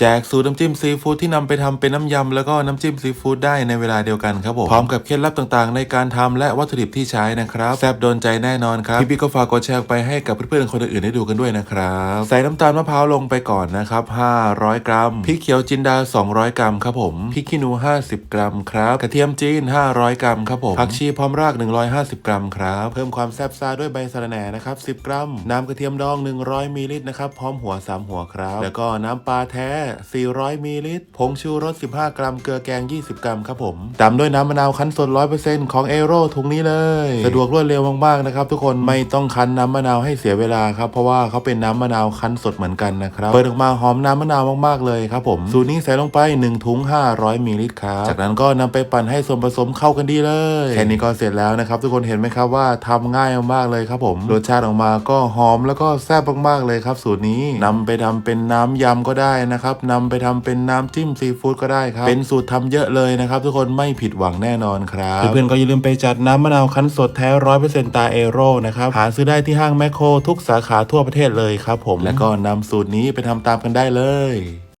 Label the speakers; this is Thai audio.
Speaker 1: แจกสูตรน้ำจิ้มซีฟู้ดที่นำไปทำเป็นน้ำยำแล้วก็น้ำจิ้มซีฟู้ดได้ในเวลาเดียวกันครับผมพร้อมกับเคล็ดลับต่างๆ ในการทำและวัตถุดิบที่ใช้นะครับแซ่บโดนใจแน่นอนครับพี่ๆก็ฝากกดแชร์ไปให้กับเพื่อนๆคนอื่นๆได้ดูกันด้วยนะครับใส่น้ำตาลมะพร้าวลงไปก่อนนะครับ 500 กรัมพริกเขียวจินดา 200 กรัมครับผมพริกขี้หนู 50 กรัมครับกระเทียมจีน 500 กรัมครับผมผักชีพร้อมราก 150 กรัมครับเพิ่มความแซ่บซ่าด้วยใบสะระแหน่นะครับ10 กรัม น้ำกระเทียมดอง 100มิลลิลิตรนะครับพร้อมหัว 3 หัวครับแล้วก็น้ำปลาแท้400มิลลิลิตร ผงชูรส 15 กรัม เกลือแกง 20 กรัมครับผม ตามด้วยน้ำมะนาวคั้นสด 100%ของเอโร่ถุงนี้เลย สะดวกรวดเร็วมากๆนะครับทุกคนไม่ต้องคั้นน้ำมะนาวให้เสียเวลาครับ เพราะว่าเขาเป็นน้ำมะนาวคั้นสดเหมือนกันนะครับ เปิดออกมาหอมน้ำมะนาวมากๆเลยครับผม สูตรนี้ใส่ลงไป 1 ถุง 500มิลลิลิตรครับ จากนั้นก็นำไปปั่นให้ส่วนผสมเข้ากันดีเลย แค่นี้ก็เสร็จแล้วนะครับทุกคนเห็นไหมครับว่าทำง่ายมากๆเลยครับผม รสชาติออกมาก็หอมแล้วก็แซ่บมากๆเลยครับ สูตรนี้นำไปทำเป็นน้ำยำก็ได้นะครับนำไปทำเป็นน้ำจิ้มซีฟู้ดก็ได้ครับ เป็นสูตรทำเยอะเลยนะครับ ทุกคนไม่ผิดหวังแน่นอนครับเพื่อนๆก็อย่าลืมไปจัดน้ำมะนาวคั้นสดแท้ร้อยเปอร์เซ็นต์ตาเอโร่นะครับหาซื้อได้ที่ห้างแมคโครทุกสาขาทั่วประเทศเลยครับผมและก็นำสูตรนี้ไปทำตามกันได้เลย